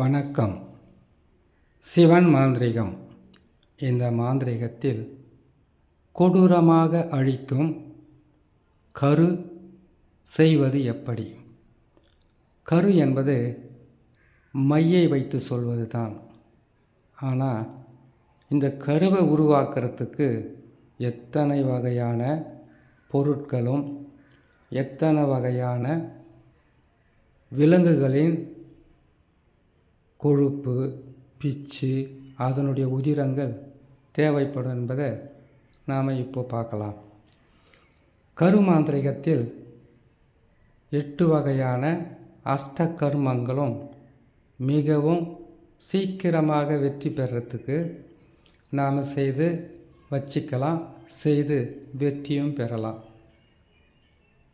வணக்கம். சிவன் மாந்திரிகம். இந்த மாந்திரிகத்தில் கொடூரமாக அழிக்கும் கரு செய்வது எப்படி? கரு என்பது மையை வைத்து சொல்வது தான் ஆனால் இந்த கருவை உருவாக்குறதுக்கு எத்தனை வகையான பொருட்களும் எத்தனை வகையான விலங்குகளின் கொழுப்பு பிச்சு அதனுடைய உதிரங்கள் தேவைப்படும் என்பதை நாம் இப்போ பார்க்கலாம். கருமாந்திரிகத்தில் எட்டு வகையான அஷ்ட கர்மங்களும் மிகவும் சீக்கிரமாக வெற்றி பெறத்துக்கு நாம் செய்து வச்சிக்கலாம் செய்து வெற்றியும் பெறலாம்.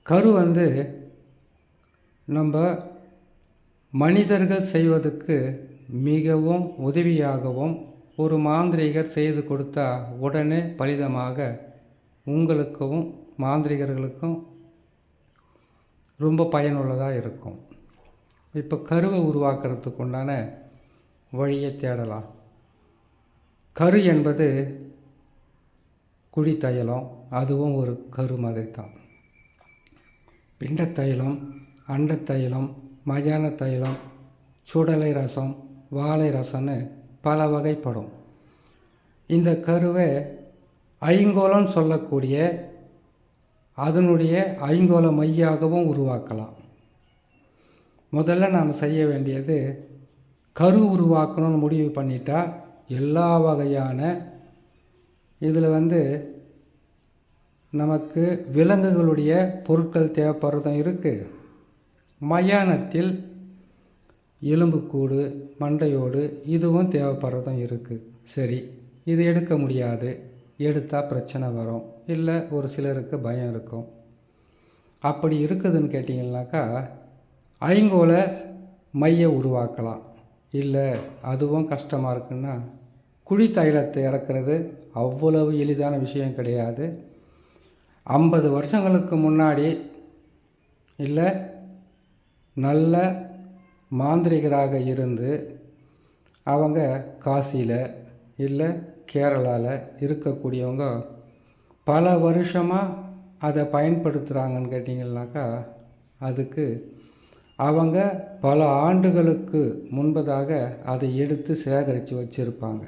கரு வந்து நம்ம மனிதர்கள் செய்வதற்கு மிகவும் உதவியாகவும் ஒரு மாந்திரிகர் செய்து கொடுத்தா உடனே பலிதமாக உங்களுக்கும் மாந்திரிகர்களுக்கும் ரொம்ப பயனுள்ளதாக இருக்கும். இப்போ கருவை உருவாக்குறதுக்கு உண்டான வழியை தேடலாம். கரு என்பது குழி தைலம் அதுவும் ஒரு கரு மாதிரி தான் பிண்ட தைலம் அண்ட தைலம் மயான தைலம் சுடலை ரசம் வாழை ரசம்னு பல வகைப்படும். இந்த கருவை ஐங்கோலம் சொல்லக்கூடிய அதனுடைய ஐங்கோல மையாகவும் உருவாக்கலாம். முதல்ல நாம் செய்ய வேண்டியது கரு உருவாக்கணும்னு முடிவு பண்ணிட்டா எல்லா வகையான இதில் வந்து நமக்கு விலங்குகளுடைய பொருட்கள் தேவைப்படுறதும் இருக்குது மயானத்தில் எலும்புக்கூடு மண்டையோடு இதுவும் தேவைப்படுறதும் இருக்குது சரி இது எடுக்க முடியாது. எடுத்தால் பிரச்சனை வரும். இல்லை ஒரு சிலருக்கு பயம் இருக்கும். அப்படி இருக்குதுன்னு கேட்டிங்கனாக்கா ஐங்கோல மைய உருவாக்கலாம். இல்லை அதுவும் கஷ்டமாக இருக்குன்னா குழி தைலத்தை இறக்குறது அவ்வளவு எளிதான விஷயம் கிடையாது. ஐம்பது வருஷங்களுக்கு முன்னாடி இல்லை நல்ல மாந்திரிகராக இருந்து அவங்க காசியில் இல்லை கேரளாவில் இருக்கக்கூடியவங்க பல வருஷமாக அதை பயன்படுத்துகிறாங்கன்னு கேட்டிங்கன்னாக்கா அதுக்கு அவங்க பல ஆண்டுகளுக்கு முன்பதாக அதை எடுத்து சேகரித்து வச்சுருப்பாங்க.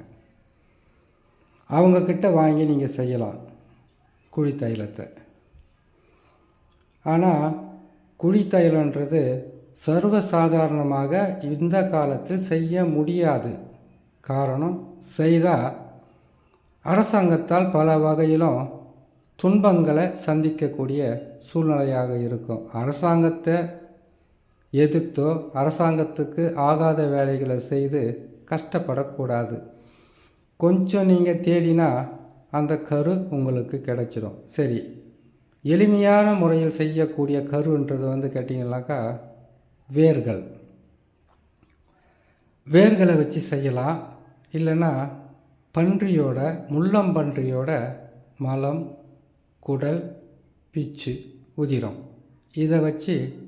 அவங்கக்கிட்ட வாங்கி நீங்கள் செய்யலாம் குழி தைலத்தை. ஆனால் குழி தைலன்றது சர்வசாதாரணமாக இந்த காலத்தில் செய்ய முடியாது. காரணம் செய்தால் அரசாங்கத்தால் பல வகையிலும் துன்பங்களை சந்திக்கக்கூடிய சூழ்நிலையாக இருக்கும். அரசாங்கத்தை எதிர்த்தோ அரசாங்கத்துக்கு ஆகாத வேலைகளை செய்து கஷ்டப்படக்கூடாது. கொஞ்சம் நீங்கள் தேடினா அந்த கரு உங்களுக்கு கிடைச்சிடும் சரி எளிமையான முறையில் செய்யக்கூடிய கருன்றது வந்து கேட்டிங்கனாக்கா வேர்கள். வேர்களை வச்சு செய்யலாம். இல்லைன்னா பன்றியோட முள்ளம்பன்றியோட மலம் குடல் பிச்சு உதிரம். இதை வச்சு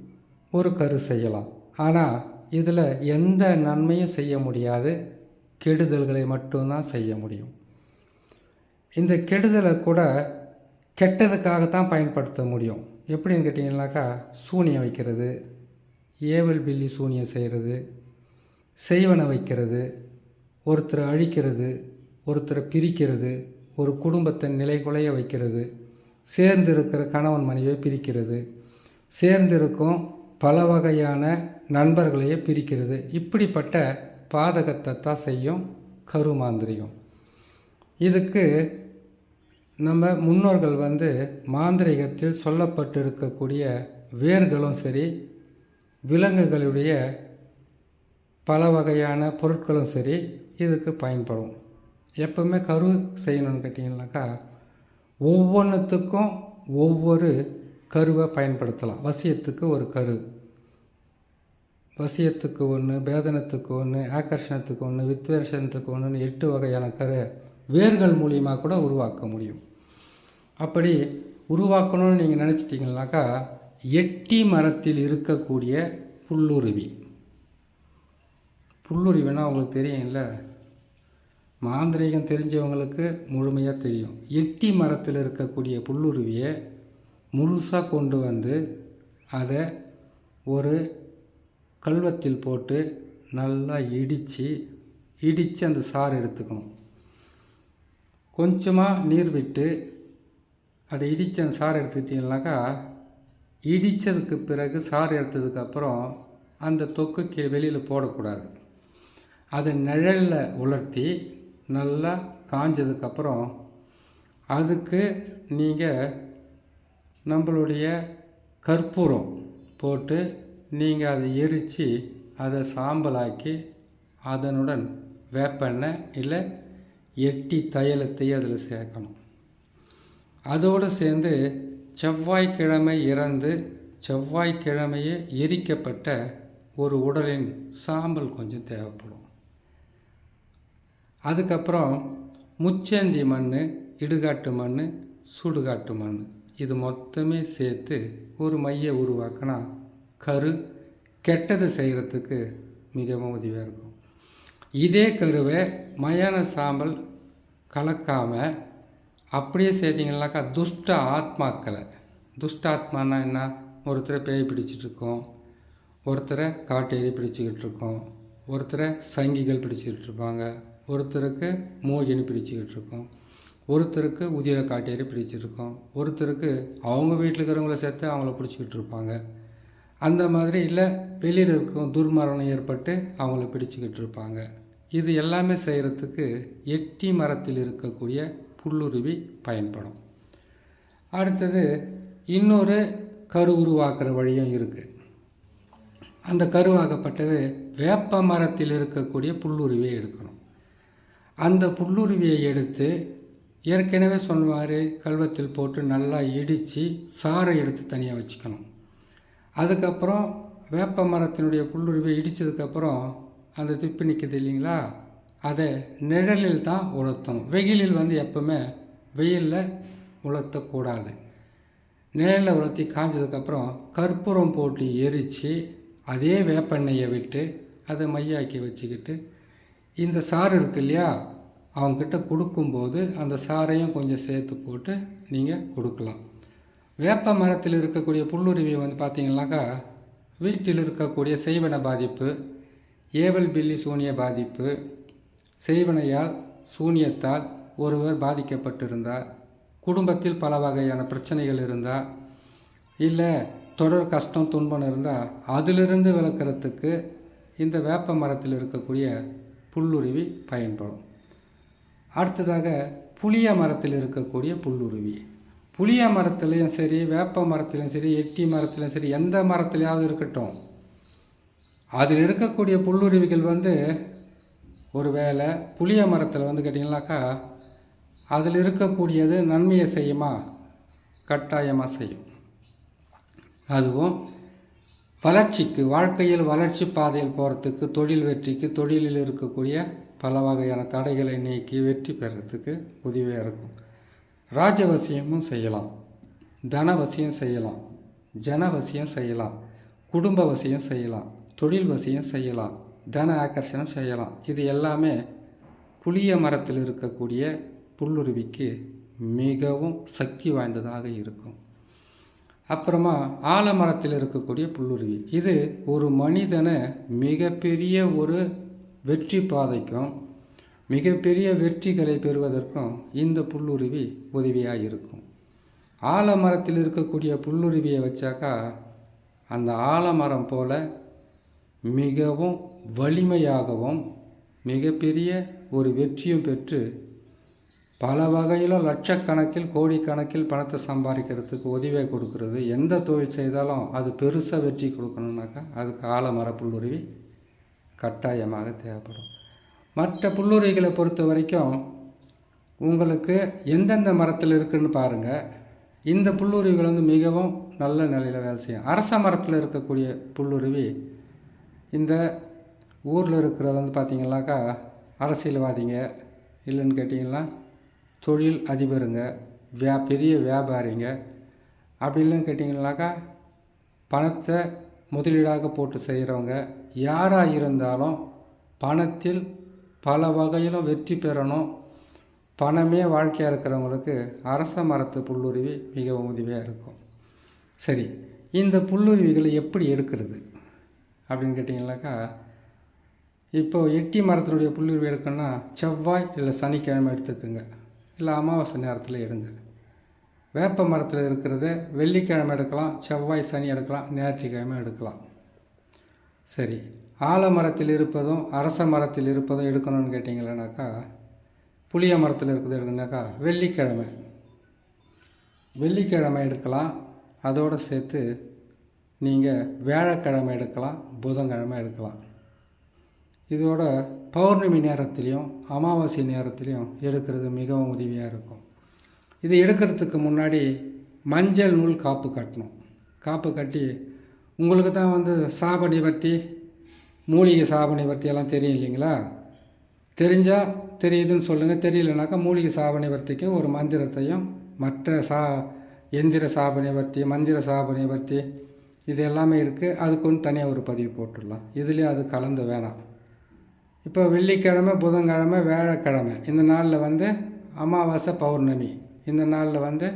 ஒரு கரு செய்யலாம். ஆனால் இதில் எந்த நன்மையும் செய்ய முடியாது. கெடுதல்களை மட்டும்தான் செய்ய முடியும். இந்த கெடுதலை கூட கெட்டதுக்காகத்தான் பயன்படுத்த முடியும். எப்படின்னு கேட்டிங்கனாக்கா சூனியம் வைக்கிறது ஏவல் பில்லி சூனியம் செய்கிறது செய்வனை வைக்கிறது ஒருத்தரை அழிக்கிறது ஒருத்தரை பிரிக்கிறது ஒரு குடும்பத்தை நிலைகுலைய வைக்கிறது சேர்ந்து இருக்கிற கணவன் மனைவியை பிரிக்கிறது சேர்ந்து இருக்கும் பல வகையான நண்பர்களையே பிரிக்கிறது. இப்படிப்பட்ட பாதகத்தை தான் செய்யும் கருமாந்திரிகம் இதுக்கு நம்ம முன்னோர்கள் வந்து மாந்திரிகத்தில் சொல்லப்பட்டிருக்கக்கூடிய வேர்களும் சரி விலங்குகளுடைய பல வகையான பொருட்களும் சரி இதுக்கு பயன்படும். எப்பவுமே கரு செய்யணும்னு கேட்டிங்கனாக்கா ஒவ்வொன்றுத்துக்கும் ஒவ்வொரு கருவை பயன்படுத்தலாம். வசியத்துக்கு ஒரு கரு. வசியத்துக்கு ஒன்று பேதனத்துக்கு ஒன்று ஆக்கர்ஷணத்துக்கு ஒன்று வித்வேஷனத்துக்கு ஒன்றுன்னு எட்டு வகையான கரு வேர்கள் மூலியமாக கூட உருவாக்க முடியும். அப்படி உருவாக்கணும்னு நீங்கள் நினச்சிட்டிங்கனாக்கா எட்டி மரத்தில் இருக்கக்கூடிய புல்லுருவி. புல்லுருவினா உங்களுக்கு தெரியும்ல? மாந்திரீகம் தெரிஞ்சவங்களுக்கு முழுமையாக தெரியும். எட்டி மரத்தில் இருக்கக்கூடிய புல்லுருவியை முழுசாக கொண்டு வந்து அதை ஒரு கல்வத்தில் போட்டு நல்லா இடித்து இடித்து அந்த சாறு எடுத்துக்கணும். கொஞ்சமாக நீர் விட்டு அதை இடித்து அந்த சாறு எடுத்துக்கிட்டிங்கனாக்கா இடித்ததுக்கு பிறகு சாறு எடுத்ததுக்கப்புறம் அந்த தொக்கு கீழே வெளியில் போடக்கூடாது. அதை நிழலில் உலர்த்தி நல்லா காஞ்சதுக்கப்புறம் அதுக்கு நீங்கள் நம்மளுடைய கற்பூரம் போட்டு நீங்கள் அதை எரித்து அதை சாம்பலாக்கி அதனுடன் வேப்பெண்ணெய் இல்லை எட்டி தையலத்தையும் அதில் சேர்க்கணும். அதோடு சேர்ந்து செவ்வாய்க்கிழமை இறந்து செவ்வாய்க்கிழமையே எரிக்கப்பட்ட ஒரு உடலின் சாம்பல் கொஞ்சம் தேவைப்படும். அதுக்கப்புறம் முச்சேந்தி மண் இடுகாட்டு மண் சுடுகாட்டு மண் இது மொத்தமே சேர்த்து ஒரு மைய உருவாக்கினா கரு கெட்டது செய்கிறதுக்கு மிகவும் உதவியாக இருக்கும். இதே கருவை மயான சாம்பல் கலக்காமல் அப்படியே சேர்த்திங்கனாக்கா துஷ்ட ஆத்மாக்களை. துஷ்ட ஆத்மானா என்ன? ஒருத்தரை பேய் பிடிச்சிட்டு இருக்கோம் ஒருத்தரை காட்டேரி பிடிச்சிக்கிட்டு இருக்கோம் ஒருத்தரை சங்கிகள் பிடிச்சிக்கிட்டு இருப்பாங்க ஒருத்தருக்கு மோகினி பிடிச்சிக்கிட்டு இருக்கோம் ஒருத்தருக்கு உதிர காட்டேரி பிடிச்சிருக்கோம். ஒருத்தருக்கு அவங்க வீட்டில் இருக்கிறவங்கள சேர்த்து அவங்கள பிடிச்சிக்கிட்டு இருப்பாங்க அந்த மாதிரி இல்லை வெளியில் இருக்கும் துர்மரணம் ஏற்பட்டு அவங்கள பிடிச்சிக்கிட்டு இருப்பாங்க இது எல்லாமே செய்கிறதுக்கு எட்டி மரத்தில் இருக்கக்கூடிய புல்லுருவி பயன்படும். அடுத்தது இன்னொரு கரு உருவாக்குற வழியும் இருக்குது அந்த கருவாக்கப்பட்டது வேப்ப மரத்தில் இருக்கக்கூடிய புல்லுருவியை எடுக்கணும். அந்த புல்லுருவியை எடுத்து ஏற்கனவே சொன்னார் கல்வத்தில் போட்டு நல்லா இடித்து சாறை எடுத்து தனியாக வச்சுக்கணும். அதுக்கப்புறம் வேப்ப மரத்தினுடைய புல்லுருவியை இடித்ததுக்கப்புறம் அந்த திப்பு நிற்குது இல்லைங்களா? அதை நிழலில் தான் உலர்த்தணும். வெயிலில் வந்து எப்பவுமே வெயிலில் உலர்த்தக்கூடாது. நிழலில் உலர்த்தி காய்ஞ்சதுக்கப்புறம் கற்பூரம் போட்டு எரித்து அதே வேப்பெண்ணெயை விட்டு அதை மையாக்கி வச்சுக்கிட்டு இந்த சாறு இருக்கு இல்லையா அவங்கக்கிட்ட கொடுக்கும்போது அந்த சாறையும் கொஞ்சம் சேர்த்து போட்டு நீங்கள் கொடுக்கலாம். வேப்ப மரத்தில் இருக்கக்கூடிய புல்லுருவி வந்து பார்த்தீங்கன்னாக்கா வீட்டில் இருக்கக்கூடிய செய்வன பாதிப்பு ஏவல் பில்லி சூனிய பாதிப்பு செய்வனையால் சூனியத்தால் ஒருவர் பாதிக்கப்பட்டிருந்தார். குடும்பத்தில் பல வகையான பிரச்சனைகள் இருந்தால் இல்லை தொடர் கஷ்டம் துன்பம் இருந்தால் அதிலிருந்து விளக்கிறதுக்கு இந்த வேப்ப மரத்தில் இருக்கக்கூடிய புல்லுருவி பயன்படும். அடுத்ததாக புளிய மரத்தில் இருக்கக்கூடிய புல்லுருவி. புளிய மரத்துலேயும் சரி வேப்ப மரத்துலேயும் சரி எட்டி மரத்துலேயும் சரி எந்த மரத்துலையாவது இருக்கட்டும். அதில் இருக்கக்கூடிய புல்லுருவிகள் வந்து ஒரு வேளை புளிய மரத்தில் வந்து கேட்டிங்கனாக்கா அதில் இருக்கக்கூடியது நன்மையை செய்யுமா? கட்டாயமாக செய்யும். அதுவும் வளர்ச்சிக்கு வாழ்க்கையில் வளர்ச்சி பாதையில் போகிறதுக்கு தொழில் வெற்றிக்கு தொழிலில் இருக்கக்கூடிய பல வகையான தடைகளை நீக்கி வெற்றி பெறத்துக்கு உதவியாக இருக்கும். ராஜவசியமும் செய்யலாம். தனவசியம் செய்யலாம். ஜனவசியம் செய்யலாம். குடும்ப வசியம் செய்யலாம். தொழில் வசியம் செய்யலாம். தன ஆக்கர்ஷணம் செய்யலாம். இது எல்லாமே புளிய மரத்தில் இருக்கக்கூடிய புல்லுருவிக்கு மிகவும் சக்தி வாய்ந்ததாக இருக்கும். அப்புறமா ஆலமரத்தில் இருக்கக்கூடிய புல்லுருவி. இது ஒரு மனிதனை மிகப்பெரிய ஒரு வெற்றி பாதைக்கும் மிகப்பெரிய வெற்றிகளை பெறுவதற்கும் இந்த புல்லுருவி உதவியாக இருக்கும். ஆலமரத்தில் இருக்கக்கூடிய புல்லுருவியை வச்சாக்கா அந்த ஆலமரம் போல மிகவும் வலிமையாகவும் மிகப்பெரிய ஒரு வெற்றியும் பெற்று பல வகையில் லட்சக்கணக்கில் கோடிக்கணக்கில் பணத்தை சம்பாதிக்கிறதுக்கு உதவியை கொடுக்கறது. எந்த தொழில் செய்தாலும் அது பெருசாக வெற்றி கொடுக்கணுன்னாக்கா அதுக்கு ஆலமர புல்லுருவி கட்டாயமாக தேவைப்படும். மற்ற புல்லுருவிகளை பொறுத்த வரைக்கும் உங்களுக்கு எந்தெந்த மரத்தில் இருக்குதுன்னு பாருங்கள் இந்த புல்லுருவிகள் வந்து மிகவும் நல்ல நிலையில் வேலை செய்யும். அரச மரத்தில் இருக்கக்கூடிய புல்லுருவி இந்த ஊரில் இருக்கிற வந்து பார்த்திங்கனாக்கா அரசியல்வாதிங்க இல்லைன்னு கேட்டிங்கன்னா தொழில் அதிபருங்க வியா பெரிய வியாபாரிங்க. அப்படி இல்லைன்னு கேட்டிங்கனாக்கா பணத்தை முதலீடாக போட்டு செய்கிறவங்க யாராக இருந்தாலும் பணத்தில் பல வகையிலும் வெற்றி பெறணும். பணமே வாழ்க்கையாக இருக்கிறவங்களுக்கு அரச மரத்து புல்லுருவி மிகவும் உதவியாக இருக்கும். சரி இந்த புல்லுருவிகளை எப்படி எடுக்கிறது? அப்படின்னு கேட்டிங்கனாக்கா இப்போ எட்டி மரத்தினுடைய புல்லுருவி எடுக்கணும்னா செவ்வாய் இல்லை சனிக்கிழமை எடுத்துக்கோங்க. இல்லை அமாவாசை நேரத்தில் எடுங்க. வேப்ப மரத்தில் இருக்கிறத வெள்ளிக்கிழமை எடுக்கலாம் செவ்வாய் சனி எடுக்கலாம் ஞாயிற்றுக்கிழமை எடுக்கலாம். சரி ஆலமரத்தில் இருப்பதும் அரச மரத்தில் இருப்பதும் எடுக்கணும்னு கேட்டிங்களேனாக்கா புளிய மரத்தில் இருக்கிறது எடுக்கணுனாக்கா வெள்ளிக்கிழமை. வெள்ளிக்கிழமை எடுக்கலாம் அதோடு சேர்த்து நீங்கள் வியாழக்கிழமை எடுக்கலாம் புதன்கிழமை எடுக்கலாம். இதோட பௌர்ணமி நேரத்துலேயும் அமாவாசை நேரத்துலேயும் எடுக்கிறது மிகவும் உதவியாக இருக்கும். இது எடுக்கிறதுக்கு முன்னாடி மஞ்சள் நூல் காப்பு கட்டணும். காப்பு கட்டி உங்களுக்கு தான் வந்து சாப நிவர்த்தி மூலிகை சாப நிவர்த்தி எல்லாம் தெரியும் இல்லைங்களா? தெரிஞ்சால் தெரியுதுன்னு சொல்லுங்கள் தெரியலனாக்கா மூலிகை சாப நிவர்த்திக்கு ஒரு மந்திரத்தையும் மற்ற சா எந்திர சாப நிவர்த்தி மந்திர சாப நிவர்த்தி இது எல்லாமே இருக்குது அதுக்கு ஒன்று தனியாக ஒரு பதிவு போட்டுடலாம். இதுலேயும் அது கலந்து வேணாம். இப்போ வெள்ளிக்கிழமை புதன்கிழமை வியாழக்கிழமை இந்த நாளில் வந்து அமாவாசை பௌர்ணமி. இந்த நாளில் வந்து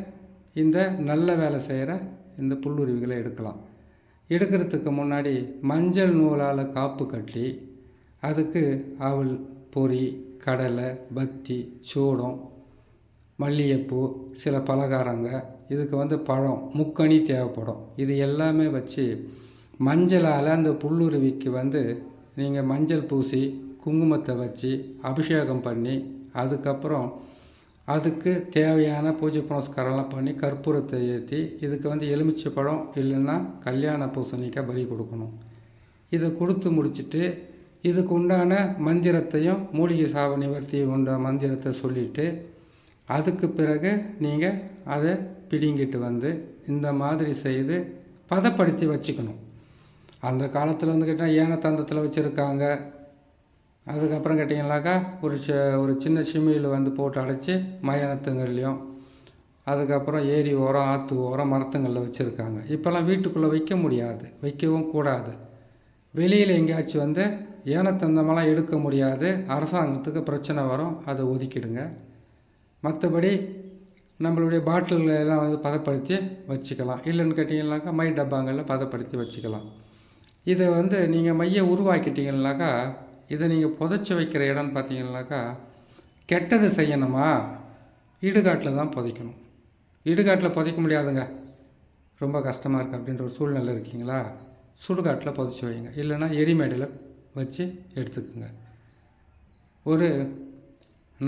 இந்த நல்ல வேலை செய்கிற இந்த புல்லுருவிகளை எடுக்கலாம். எடுக்கிறதுக்கு முன்னாடி மஞ்சள் நூலால் காப்பு கட்டி அதுக்கு அவள் பொறி கடலை பத்தி சூடம் மல்லிகைப்பூ சில பலகாரங்க இதுக்கு வந்து பழம் முக்கணி தேவைப்படும். இது எல்லாமே வச்சு மஞ்சளால் அந்த புல்லுருவிக்கு வந்து நீங்கள் மஞ்சள் பூசி குங்குமத்தை வச்சு அபிஷேகம் பண்ணி அதுக்கப்புறம் அதுக்கு தேவையான பூஜை புனஸ்காரம்லாம் பண்ணி கற்பூரத்தை ஏற்றி இதுக்கு வந்து எலுமிச்சை பழம் இல்லைன்னா கல்யாண பூசணிக்காய் பலி கொடுக்கணும். இதை கொடுத்து முடிச்சுட்டு இதுக்கு உண்டான மந்திரத்தையும் மூலிகை சாப நிவர்த்தி உண்ட மந்திரத்தை சொல்லிவிட்டு அதுக்கு பிறகு நீங்கள் அதை பிடிங்கிட்டு வந்து இந்த மாதிரி செய்து பதப்படுத்தி வச்சுக்கணும். அந்த காலத்தில் வந்து கேட்டால் ஏன தந்தத்தில் வச்சுருக்காங்க. அதுக்கப்புறம் கேட்டிங்கனாக்கா ஒரு ச ஒரு சின்ன சிமியில் வந்து போட்டு அடைச்சி மயானத்துங்கள்லேயும் அதுக்கப்புறம் ஏரி ஓரம் ஆற்று ஓரம் மரத்துங்களில் வச்சுருக்காங்க. இப்போல்லாம் வீட்டுக்குள்ளே வைக்க முடியாது. வைக்கவும் கூடாது. வெளியில் எங்கேயாச்சும் வந்து ஏனத்தந்தமெல்லாம் எடுக்க முடியாது. அரசாங்கத்துக்கு பிரச்சனை வரும். அதை ஒதுக்கிடுங்க. மற்றபடி நம்மளுடைய பாட்டில்கள் எல்லாம் வந்து பதப்படுத்தி வச்சுக்கலாம். இல்லைன்னு கேட்டிங்கனாக்கா மை டப்பாங்களில் பதப்படுத்தி வச்சுக்கலாம். இதை வந்து நீங்கள் மைய உருவாக்கிட்டீங்கனாக்கா இதை நீங்கள் புதைச்சி வைக்கிற இடம்னு பார்த்தீங்கன்னாக்கா கெட்டது செய்யணுமா? இடுகாட்டில் தான் புதைக்கணும். இடுகாட்டில் புதைக்க முடியாதுங்க. ரொம்ப கஷ்டமாக இருக்குது அப்படின்ற ஒரு சூழ்நிலை இருக்கீங்களா? சுடுகாட்டில் புதைச்சி வைங்க. இல்லைன்னா எரிமேடையில் வச்சு எடுத்துக்குங்க. ஒரு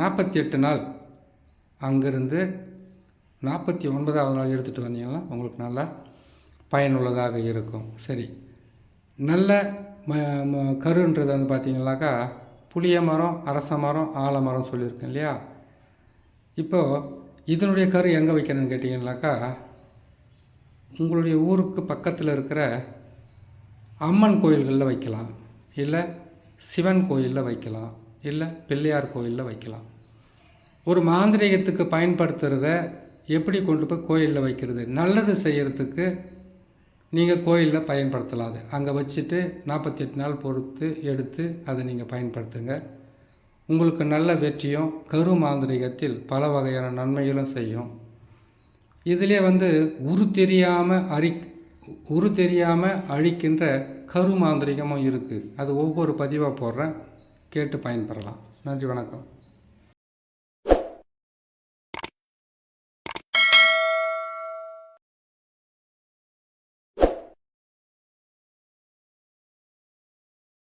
நாற்பத்தி எட்டு நாள் அங்கேருந்து நாற்பத்தி ஒன்பதாவது நாள் எடுத்துகிட்டு வந்தீங்கன்னா உங்களுக்கு நல்லா பயனுள்ளதாக இருக்கும். சரி. நல்ல ம ம கருன்றது வந்து பார்த்தீங்கன்னாக்கா புளிய மரம் அரச மரம் ஆலமரம் சொல்லியிருக்கேன் இல்லையா? இப்போது இதனுடைய கரு எங்கே வைக்கணும்னு கேட்டிங்கன்னாக்கா உங்களுடைய ஊருக்கு பக்கத்தில் இருக்கிற அம்மன் கோயில்களில் வைக்கலாம். இல்லை சிவன் கோயிலில் வைக்கலாம். இல்லை பிள்ளையார் கோயிலில் வைக்கலாம். ஒரு மாந்திரீகத்துக்கு பயன்படுத்துகிறத எப்படி கொண்டு போய் கோயிலில் வைக்கிறது? நல்லது செய்கிறதுக்கு நீங்கள் கோயிலில் பயன்படுத்தலாம் அது அங்கே வச்சுட்டு நாற்பத்தி எட்டு நாள் பொறுத்து எடுத்து அதை நீங்கள் பயன்படுத்துங்க. உங்களுக்கு நல்ல வெற்றியும் கரு மாந்திரிகத்தில் பல வகையான நன்மைகளும் செய்யும். இதிலே வந்து உரு தெரியாமல் அரி உரு தெரியாமல் அழிக்கின்ற கரு மாந்திரிகமும் இருக்குது அது ஒவ்வொரு பதிவாக போடுறேன். கேட்டு பயன்பெறலாம். நன்றி வணக்கம்.